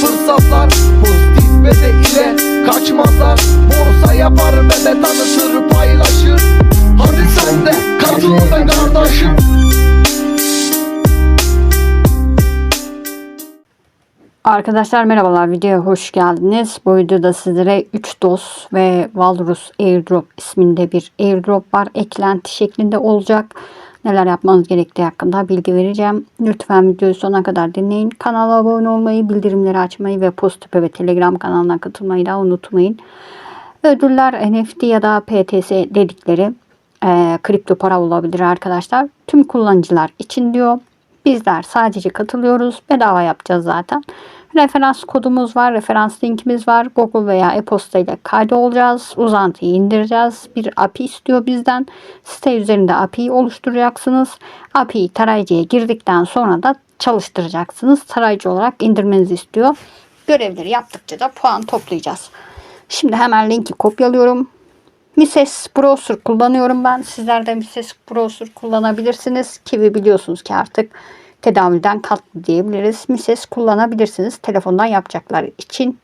fırsatlar Pozitif beze ile kaçmazlar Borsa yapar ve de tanıtır paylaşır Hadi sen de katıl be kardeşim Arkadaşlar merhabalar videoya hoş geldiniz. Bu videoda sizlere 3 DOS ve Walrus Airdrop isminde bir airdrop var. Eklenti şeklinde olacak. Neler yapmanız gerektiği hakkında bilgi vereceğim. Lütfen videoyu sona kadar dinleyin. Kanala abone olmayı, bildirimleri açmayı ve Postüpe ve Telegram kanalına katılmayı da unutmayın. Ödüller NFT ya da PTS dedikleri e, kripto para olabilir arkadaşlar. Tüm kullanıcılar için diyor. Bizler sadece katılıyoruz. Bedava yapacağız zaten. Referans kodumuz var. Referans linkimiz var. Google veya e-posta ile kaydolacağız. Uzantıyı indireceğiz. Bir API istiyor bizden. Site üzerinde API oluşturacaksınız. API tarayıcıya girdikten sonra da çalıştıracaksınız. Tarayıcı olarak indirmenizi istiyor. Görevleri yaptıkça da puan toplayacağız. Şimdi hemen linki kopyalıyorum. Mises Browser kullanıyorum ben. Sizler de Mises Browser kullanabilirsiniz. Kiwi biliyorsunuz ki artık tedavülden kalktı diyebiliriz. Mises kullanabilirsiniz. Telefondan yapacaklar için.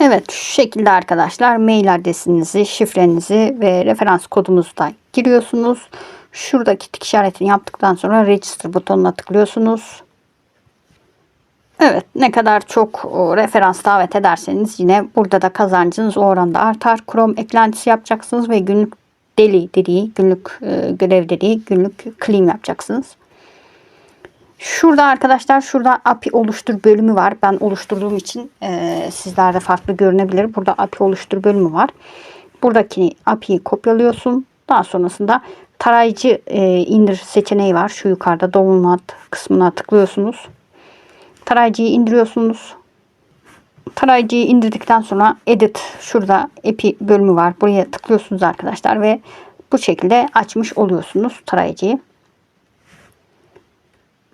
Evet şu şekilde arkadaşlar mail adresinizi, şifrenizi ve referans kodunuzu da giriyorsunuz. Şuradaki tik işaretini yaptıktan sonra register butonuna tıklıyorsunuz. Evet ne kadar çok referans davet ederseniz yine burada da kazancınız o oranda artar. Chrome eklentisi yapacaksınız ve günlük deli dediği, günlük e, görev dediği, günlük claim yapacaksınız. Şurada arkadaşlar şurada API oluştur bölümü var. Ben oluşturduğum için e, sizlerde farklı görünebilir. Burada API oluştur bölümü var. Buradaki API'yi kopyalıyorsun. Daha sonrasında tarayıcı e, indir seçeneği var. Şu yukarıda download kısmına tıklıyorsunuz. Tarayıcıyı indiriyorsunuz. Tarayıcıyı indirdikten sonra edit şurada epi bölümü var. Buraya tıklıyorsunuz arkadaşlar ve bu şekilde açmış oluyorsunuz tarayıcıyı.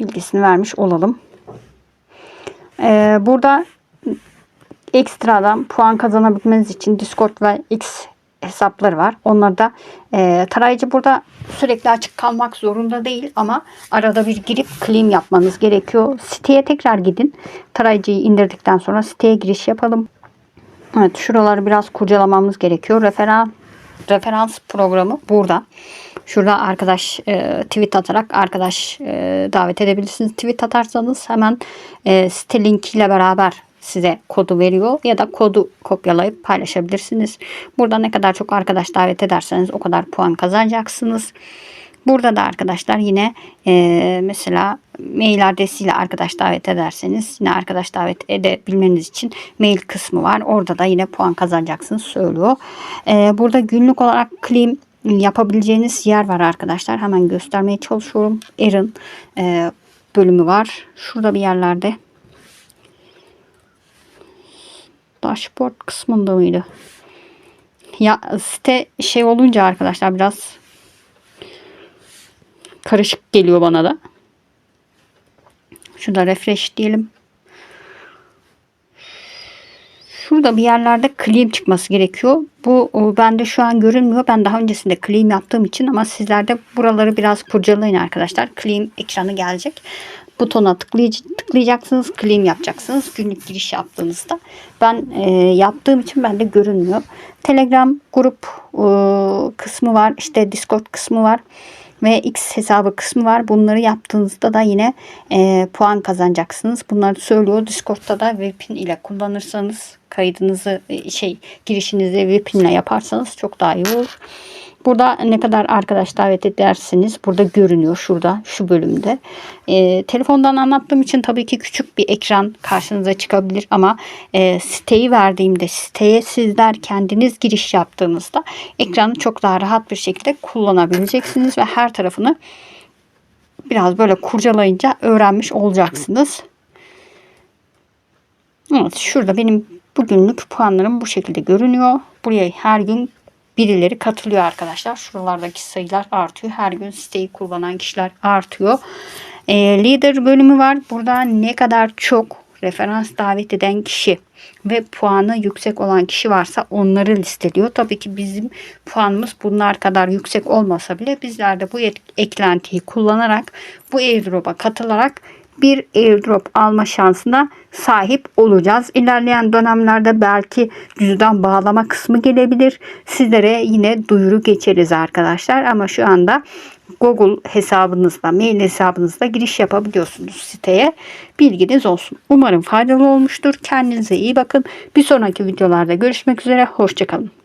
Bilgisini vermiş olalım. Ee, burada ekstradan puan kazanabilmeniz için Discord ve X hesapları var. Onları da e, tarayıcı burada sürekli açık kalmak zorunda değil ama arada bir girip claim yapmanız gerekiyor. Siteye tekrar gidin. Tarayıcıyı indirdikten sonra siteye giriş yapalım. Evet şuraları biraz kurcalamamız gerekiyor. Referans referans programı burada. Şurada arkadaş e, tweet atarak arkadaş e, davet edebilirsiniz. Tweet atarsanız hemen e, site linkiyle beraber size kodu veriyor ya da kodu kopyalayıp paylaşabilirsiniz. Burada ne kadar çok arkadaş davet ederseniz o kadar puan kazanacaksınız. Burada da arkadaşlar yine e, mesela mail adresiyle arkadaş davet ederseniz yine arkadaş davet edebilmeniz için mail kısmı var. Orada da yine puan kazanacaksınız söylüyor. E, burada günlük olarak claim yapabileceğiniz yer var arkadaşlar. Hemen göstermeye çalışıyorum. Erin e, bölümü var. Şurada bir yerlerde Dashboard kısmında mıydı? Ya site şey olunca arkadaşlar biraz karışık geliyor bana da. Şurada refresh diyelim. Şurada bir yerlerde claim çıkması gerekiyor. Bu bende şu an görünmüyor. Ben daha öncesinde claim yaptığım için ama sizlerde buraları biraz kurcalayın arkadaşlar. Claim ekranı gelecek butona tıklayacaksınız. Claim yapacaksınız. Günlük giriş yaptığınızda. Ben e, yaptığım için bende görünmüyor. Telegram grup e, kısmı var. İşte Discord kısmı var. Ve X hesabı kısmı var. Bunları yaptığınızda da yine e, puan kazanacaksınız. Bunları söylüyor. Discord'da da VPN ile kullanırsanız kaydınızı e, şey girişinizi VPN ile yaparsanız çok daha iyi olur. Burada ne kadar arkadaş davet edersiniz burada görünüyor şurada şu bölümde. E, telefondan anlattığım için tabii ki küçük bir ekran karşınıza çıkabilir ama e, siteyi verdiğimde siteye sizler kendiniz giriş yaptığınızda ekranı çok daha rahat bir şekilde kullanabileceksiniz ve her tarafını biraz böyle kurcalayınca öğrenmiş olacaksınız. Evet şurada benim bugünlük puanlarım bu şekilde görünüyor. Buraya her gün birileri katılıyor arkadaşlar. Şuralardaki sayılar artıyor. Her gün siteyi kullanan kişiler artıyor. E, leader bölümü var. Burada ne kadar çok referans davet eden kişi ve puanı yüksek olan kişi varsa onları listeliyor. Tabii ki bizim puanımız bunlar kadar yüksek olmasa bile bizler de bu eklentiyi kullanarak bu airdrop'a katılarak bir airdrop alma şansına sahip olacağız. İlerleyen dönemlerde belki cüzdan bağlama kısmı gelebilir. Sizlere yine duyuru geçeriz arkadaşlar ama şu anda Google hesabınızla, mail hesabınızla giriş yapabiliyorsunuz siteye. Bilginiz olsun. Umarım faydalı olmuştur. Kendinize iyi bakın. Bir sonraki videolarda görüşmek üzere. Hoşçakalın.